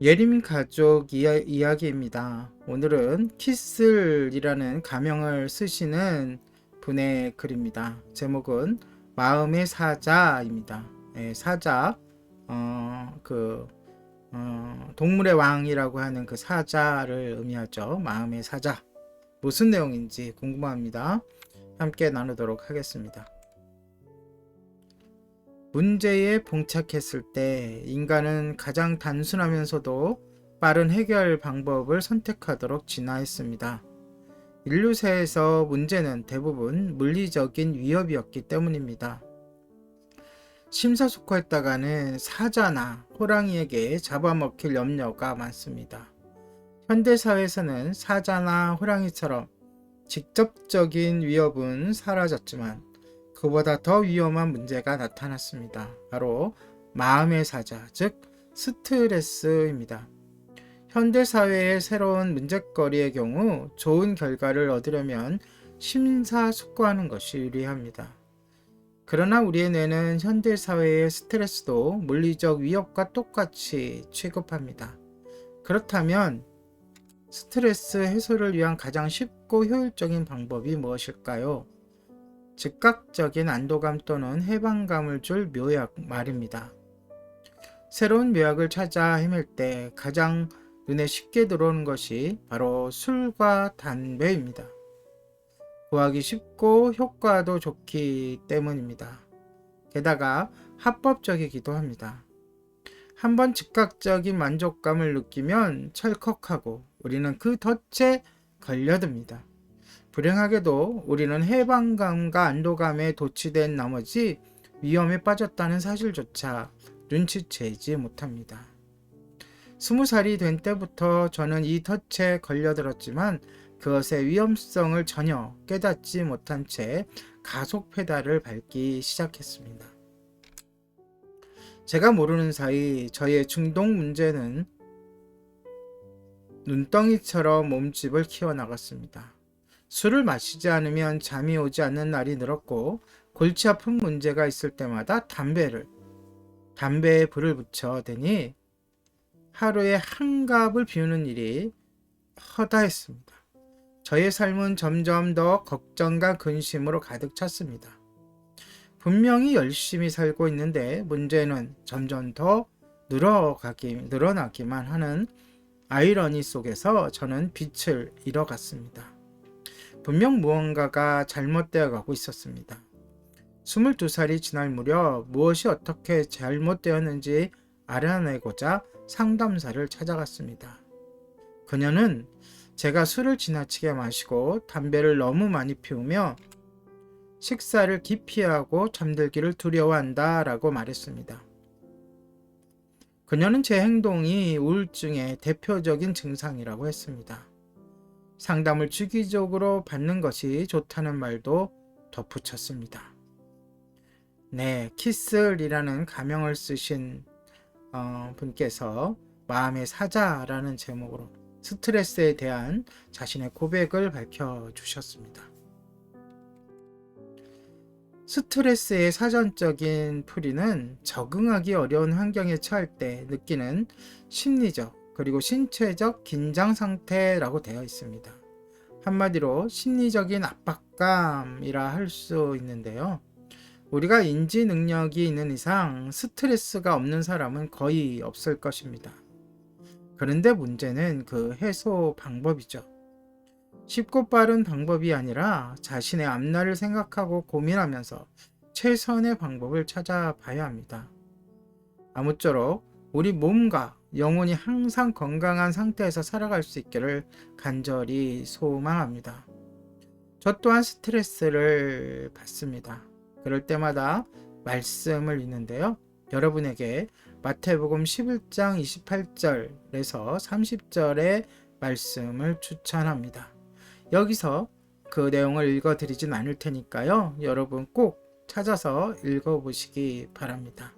예림 가족 이야, 이야기입니다. 오늘은 키슬이라는 가명을 쓰시는 분의 글입니다. 제목은 마음의 사자입니다. 예, 사자, 어, 그, 어, 동물의 왕이라고 하는 그 사자를 의미하죠. 마음의 사자. 무슨 내용인지 궁금합니다. 함께 나누도록 하겠습니다. 문제에 봉착했을 때 인간은 가장 단순하면서도 빠른 해결 방법을 선택하도록 진화했습니다. 인류사에서 문제는 대부분 물리적인 위협이었기 때문입니다. 심사숙고했다가는 사자나 호랑이에게 잡아먹힐 염려가 많습니다. 현대사회에서는 사자나 호랑이처럼 직접적인 위협은 사라졌지만 그보다 더 위험한 문제가 나타났습니다. 바로 마음의 사자, 즉 스트레스입니다. 현대 사회의 새로운 문제거리의 경우 좋은 결과를 얻으려면 심사숙고하는 것이 유리합니다. 그러나 우리의 뇌는 현대 사회의 스트레스도 물리적 위협과 똑같이 취급합니다. 그렇다면 스트레스 해소를 위한 가장 쉽고 효율적인 방법이 무엇일까요? 즉각적인 안도감 또는 해방감을 줄 묘약 말입니다. 새로운 묘약을 찾아 헤맬 때 가장 눈에 쉽게 들어오는 것이 바로 술과 담배입니다. 구하기 쉽고 효과도 좋기 때문입니다. 게다가 합법적이기도 합니다. 한번 즉각적인 만족감을 느끼면 철컥하고 우리는 그 덫에 걸려듭니다. 불행하게도 우리는 해방감과 안도감에 도취된 나머지 위험에 빠졌다는 사실조차 눈치채지 못합니다. 스무 살이 된 때부터 저는 이 덫에 걸려들었지만 그것의 위험성을 전혀 깨닫지 못한 채 가속 페달을 밟기 시작했습니다. 제가 모르는 사이 저의 중독 문제는 눈덩이처럼 몸집을 키워나갔습니다. 술을 마시지 않으면 잠이 오지 않는 날이 늘었고 골치 아픈 문제가 있을 때마다 담배를 담배에 불을 붙여 대니 하루에 한 갑을 비우는 일이 허다했습니다. 저의 삶은 점점 더 걱정과 근심으로 가득 찼습니다. 분명히 열심히 살고 있는데 문제는 점점 더 늘어가기, 늘어나기만 하는 아이러니 속에서 저는 빛을 잃어갔습니다. 분명 무언가가 잘못되어 가고 있었습니다. 22살이 지날 무렵 무엇이 어떻게 잘못되었는지 알아내고자 상담사를 찾아갔습니다. 그녀는 제가 술을 지나치게 마시고 담배를 너무 많이 피우며 식사를 기피하고 잠들기를 두려워한다 라고 말했습니다. 그녀는 제 행동이 우울증의 대표적인 증상이라고 했습니다. 상담을 주기적으로 받는 것이 좋다는 말도 덧붙였습니다. 네, 키슬이라는 가명을 쓰신 어, 분께서 마음의 사자라는 제목으로 스트레스에 대한 자신의 고백을 밝혀주셨습니다. 스트레스의 사전적인 풀이는 적응하기 어려운 환경에 처할 때 느끼는 심리적 그리고 신체적 긴장 상태라고 되어 있습니다. 한마디로 심리적인 압박감이라 할 수 있는데요. 우리가 인지 능력이 있는 이상 스트레스가 없는 사람은 거의 없을 것입니다. 그런데 문제는 그 해소 방법이죠. 쉽고 빠른 방법이 아니라 자신의 앞날을 생각하고 고민하면서 최선의 방법을 찾아봐야 합니다. 아무쪼록 우리 몸과 영혼이 항상 건강한 상태에서 살아갈 수 있기를 간절히 소망합니다. 저 또한 스트레스를 받습니다. 그럴 때마다 말씀을 읽는데요. 여러분에게 마태복음 11장 28절에서 30절의 말씀을 추천합니다. 여기서 그 내용을 읽어 드리진 않을 테니까요. 여러분 꼭 찾아서 읽어 보시기 바랍니다.